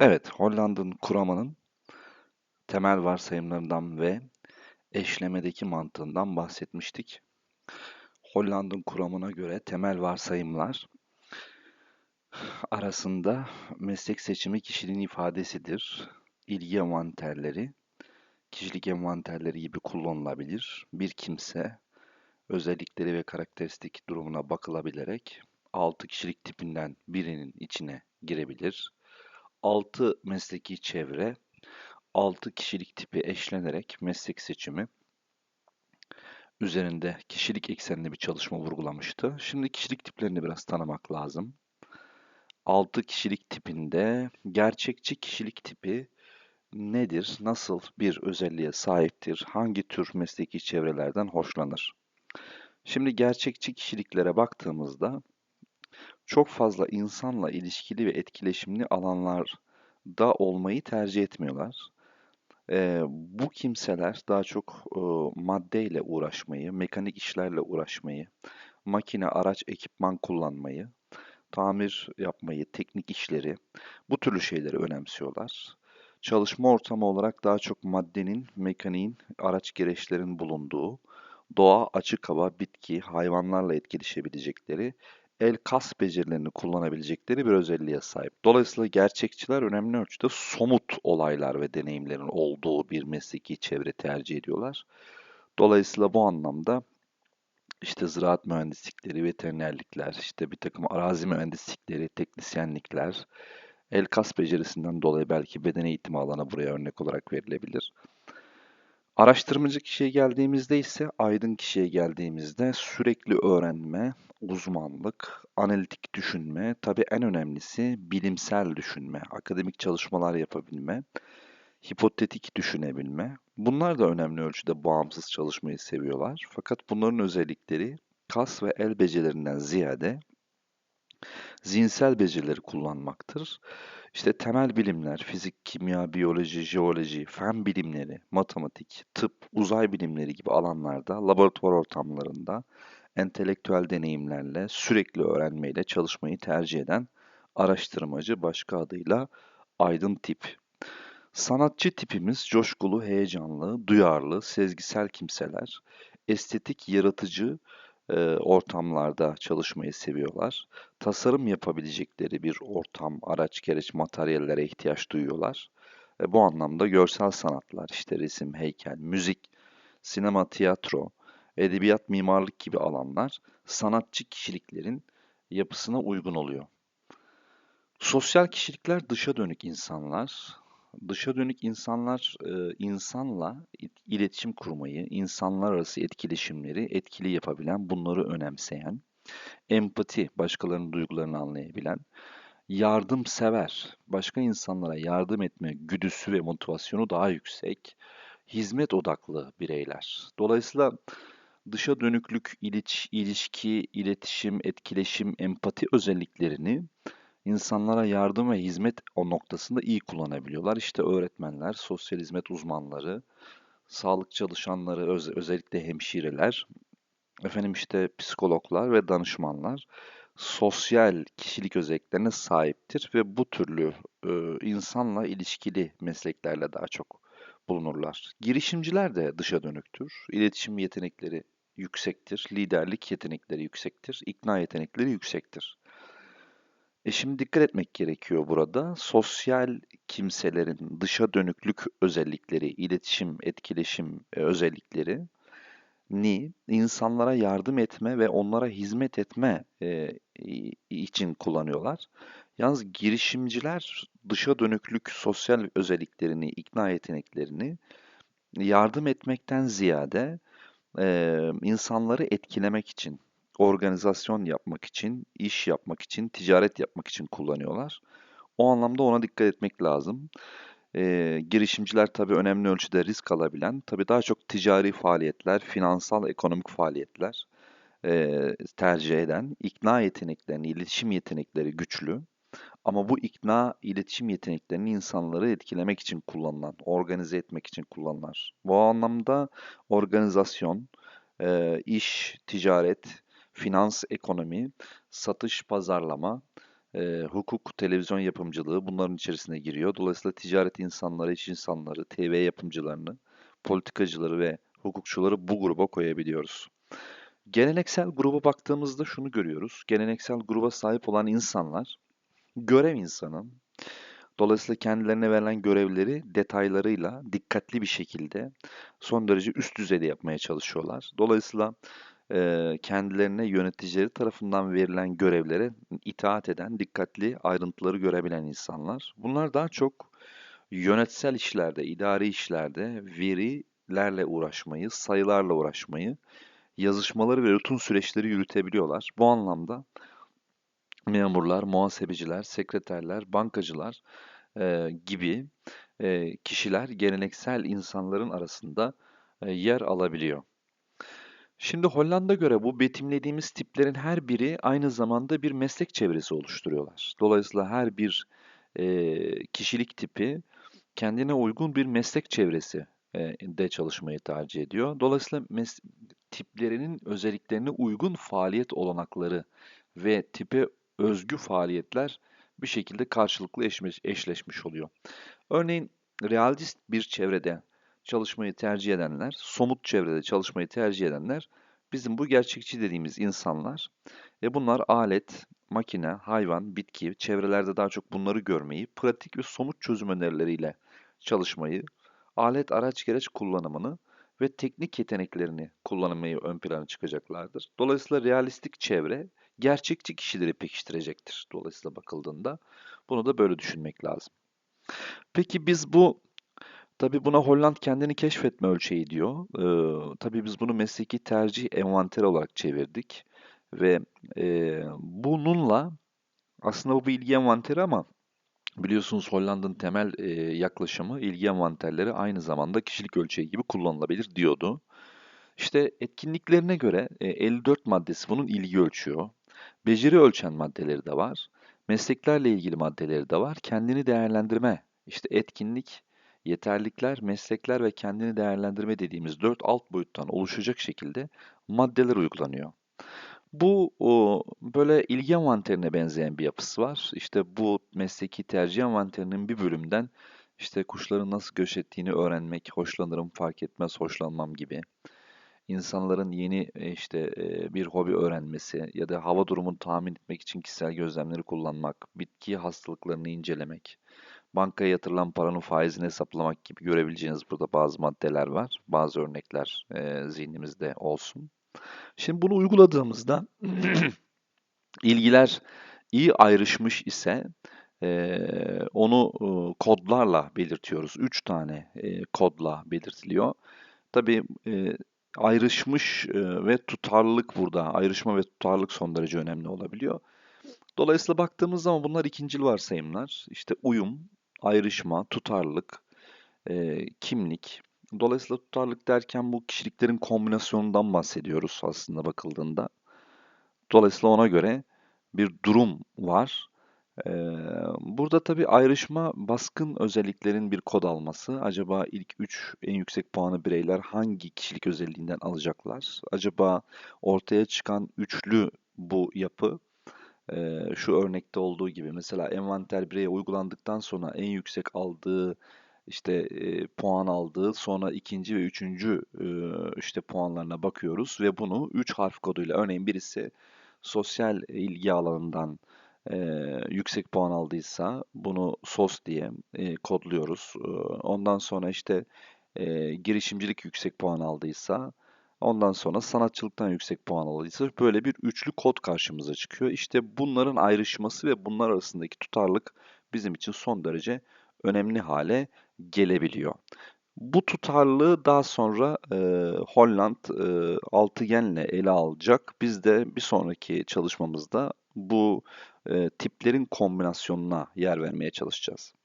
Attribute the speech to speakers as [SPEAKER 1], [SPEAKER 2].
[SPEAKER 1] Evet, Hollanda'nın kuramının temel varsayımlarından ve eşlemedeki mantığından bahsetmiştik. Hollanda'nın kuramına göre temel varsayımlar arasında meslek seçimi kişiliğin ifadesidir. İlgi envanterleri, kişilik envanterleri gibi kullanılabilir. Bir kimse özellikleri ve karakteristik durumuna bakılabilerek 6 kişilik tipinden birinin içine girebilir. 6 mesleki çevre, 6 kişilik tipi eşlenerek meslek seçimi üzerinde kişilik eksenli bir çalışma vurgulamıştı. Şimdi kişilik tiplerini biraz tanımak lazım. 6 kişilik tipinde gerçekçi kişilik tipi nedir, nasıl bir özelliğe sahiptir, hangi tür mesleki çevrelerden hoşlanır? Şimdi gerçekçi kişiliklere baktığımızda çok fazla insanla ilişkili ve etkileşimli alanlarda olmayı tercih etmiyorlar. Ee, bu kimseler daha çok e, maddeyle uğraşmayı, mekanik işlerle uğraşmayı, makine, araç, ekipman kullanmayı, tamir yapmayı, teknik işleri, bu türlü şeyleri önemsiyorlar. Çalışma ortamı olarak daha çok maddenin, mekaniğin, araç gereçlerin bulunduğu, doğa, açık hava, bitki, hayvanlarla etkileşebilecekleri, el kas becerilerini kullanabilecekleri bir özelliğe sahip. Dolayısıyla gerçekçiler önemli ölçüde somut olaylar ve deneyimlerin olduğu bir mesleki çevre tercih ediyorlar. Dolayısıyla bu anlamda işte ziraat mühendislikleri, veterinerlikler, işte bir takım arazi mühendislikleri, teknisyenlikler, el kas becerisinden dolayı belki beden eğitimi alanı buraya örnek olarak verilebilir. Araştırmacı kişiye geldiğimizde ise aydın kişiye geldiğimizde sürekli öğrenme, uzmanlık, analitik düşünme, tabii en önemlisi bilimsel düşünme, akademik çalışmalar yapabilme, hipotetik düşünebilme. Bunlar da önemli ölçüde bağımsız çalışmayı seviyorlar. Fakat bunların özellikleri kas ve el becerilerinden ziyade zihinsel becerileri kullanmaktır. İşte temel bilimler, fizik, kimya, biyoloji, jeoloji, fen bilimleri, matematik, tıp, uzay bilimleri gibi alanlarda, laboratuvar ortamlarında entelektüel deneyimlerle, sürekli öğrenmeyle çalışmayı tercih eden araştırmacı başka adıyla aydın tip. Sanatçı tipimiz coşkulu, heyecanlı, duyarlı, sezgisel kimseler. Estetik, yaratıcı, ortamlarda çalışmayı seviyorlar. Tasarım yapabilecekleri bir ortam, araç, gereç, materyallere ihtiyaç duyuyorlar. E, bu anlamda görsel sanatlar, işte resim, heykel, müzik, sinema, tiyatro, edebiyat, mimarlık gibi alanlar sanatçı kişiliklerin yapısına uygun oluyor. Sosyal kişilikler dışa dönük insanlar, dışa dönük insanlar e, insanla iletişim kurmayı, insanlar arası etkileşimleri etkili yapabilen, bunları önemseyen, empati, başkalarının duygularını anlayabilen, yardımsever, başka insanlara yardım etme güdüsü ve motivasyonu daha yüksek, hizmet odaklı bireyler. Dolayısıyla dışa dönüklük, iliç, ilişki, iletişim, etkileşim, empati özelliklerini insanlara yardım ve hizmet o noktasında iyi kullanabiliyorlar. İşte öğretmenler, sosyal hizmet uzmanları, sağlık çalışanları, öz özellikle hemşireler, efendim işte psikologlar ve danışmanlar sosyal kişilik özelliklerine sahiptir ve bu türlü e, insanla ilişkili mesleklerle daha çok bulunurlar. Girişimciler de dışa dönüktür. İletişim yetenekleri yüksektir, liderlik yetenekleri yüksektir, ikna yetenekleri yüksektir. E şimdi dikkat etmek gerekiyor burada. Sosyal kimselerin dışa dönüklük özellikleri, iletişim, etkileşim e, özellikleri ni insanlara yardım etme ve onlara hizmet etme e, için kullanıyorlar. Yalnız girişimciler dışa dönüklük sosyal özelliklerini, ikna yeteneklerini yardım etmekten ziyade e, insanları etkilemek için organizasyon yapmak için, iş yapmak için, ticaret yapmak için kullanıyorlar. O anlamda ona dikkat etmek lazım. E, girişimciler tabii önemli ölçüde risk alabilen, tabii daha çok ticari faaliyetler, finansal, ekonomik faaliyetler e, tercih eden, ikna yeteneklerini, iletişim yetenekleri güçlü. Ama bu ikna, iletişim yeteneklerini insanları etkilemek için kullanılan, organize etmek için kullanılan. Bu anlamda organizasyon, e, iş, ticaret, finans, ekonomi, satış, pazarlama, e, hukuk, televizyon yapımcılığı bunların içerisine giriyor. Dolayısıyla ticaret insanları, iş insanları, TV yapımcılarını, politikacıları ve hukukçuları bu gruba koyabiliyoruz. Geleneksel gruba baktığımızda şunu görüyoruz. Geleneksel gruba sahip olan insanlar görev insanı. Dolayısıyla kendilerine verilen görevleri detaylarıyla dikkatli bir şekilde son derece üst düzeyde yapmaya çalışıyorlar. Dolayısıyla e, kendilerine yöneticileri tarafından verilen görevlere itaat eden, dikkatli ayrıntıları görebilen insanlar. Bunlar daha çok yönetsel işlerde, idari işlerde verilerle uğraşmayı, sayılarla uğraşmayı, yazışmaları ve rutin süreçleri yürütebiliyorlar. Bu anlamda memurlar, muhasebeciler, sekreterler, bankacılar e, gibi e, kişiler geleneksel insanların arasında e, yer alabiliyor. Şimdi Hollanda göre bu betimlediğimiz tiplerin her biri aynı zamanda bir meslek çevresi oluşturuyorlar. Dolayısıyla her bir e, kişilik tipi kendine uygun bir meslek çevresi e, de çalışmayı tercih ediyor. Dolayısıyla mes- tiplerinin özelliklerine uygun faaliyet olanakları ve tipe özgü faaliyetler bir şekilde karşılıklı eşleş, eşleşmiş oluyor. Örneğin realist bir çevrede çalışmayı tercih edenler, somut çevrede çalışmayı tercih edenler bizim bu gerçekçi dediğimiz insanlar. E bunlar alet, makine, hayvan, bitki, çevrelerde daha çok bunları görmeyi, pratik ve somut çözüm önerileriyle çalışmayı, alet araç gereç kullanımını ve teknik yeteneklerini kullanmayı ön plana çıkacaklardır. Dolayısıyla realistik çevre gerçekçi kişileri pekiştirecektir. Dolayısıyla bakıldığında bunu da böyle düşünmek lazım. Peki biz bu Tabii buna Holland kendini keşfetme ölçeği diyor. Ee, tabii biz bunu mesleki tercih envanteri olarak çevirdik. Ve e, bununla aslında bu bir ilgi envanteri ama biliyorsunuz Hollanda'nın temel e, yaklaşımı ilgi envanterleri aynı zamanda kişilik ölçeği gibi kullanılabilir diyordu. İşte etkinliklerine göre e, 54 maddesi bunun ilgi ölçüyor. Beceri ölçen maddeleri de var. Mesleklerle ilgili maddeleri de var. Kendini değerlendirme, işte etkinlik, yeterlikler, meslekler ve kendini değerlendirme dediğimiz dört alt boyuttan oluşacak şekilde maddeler uygulanıyor. Bu o, böyle ilgi envanterine benzeyen bir yapısı var. İşte bu mesleki tercih envanterinin bir bölümden işte kuşların nasıl göç ettiğini öğrenmek, hoşlanırım, fark etmez, hoşlanmam gibi. İnsanların yeni e, işte e, bir hobi öğrenmesi ya da hava durumunu tahmin etmek için kişisel gözlemleri kullanmak, bitki hastalıklarını incelemek, bankaya yatırılan paranın faizini hesaplamak gibi görebileceğiniz burada bazı maddeler var. Bazı örnekler e, zihnimizde olsun. Şimdi bunu uyguladığımızda ilgiler iyi ayrışmış ise e, onu e, kodlarla belirtiyoruz. Üç tane e, kodla belirtiliyor. Tabii e, ayrışmış e, ve tutarlılık burada. Ayrışma ve tutarlılık son derece önemli olabiliyor. Dolayısıyla baktığımız zaman bunlar ikincil varsayımlar. İşte uyum, ayrışma, tutarlılık, e, kimlik. Dolayısıyla tutarlılık derken bu kişiliklerin kombinasyonundan bahsediyoruz aslında bakıldığında. Dolayısıyla ona göre bir durum var. Burada tabii ayrışma baskın özelliklerin bir kod alması. Acaba ilk 3 en yüksek puanı bireyler hangi kişilik özelliğinden alacaklar? Acaba ortaya çıkan üçlü bu yapı şu örnekte olduğu gibi mesela envanter bireye uygulandıktan sonra en yüksek aldığı işte e, puan aldığı sonra ikinci ve üçüncü e, işte puanlarına bakıyoruz ve bunu 3 harf koduyla örneğin birisi sosyal ilgi alanından e, yüksek puan aldıysa bunu SOS diye e, kodluyoruz. E, ondan sonra işte e, girişimcilik yüksek puan aldıysa ondan sonra sanatçılıktan yüksek puan aldıysa böyle bir üçlü kod karşımıza çıkıyor. İşte bunların ayrışması ve bunlar arasındaki tutarlık bizim için son derece önemli hale gelebiliyor. Bu tutarlılığı daha sonra e, Holland e, altıgenle ele alacak. Biz de bir sonraki çalışmamızda bu e, tiplerin kombinasyonuna yer vermeye çalışacağız.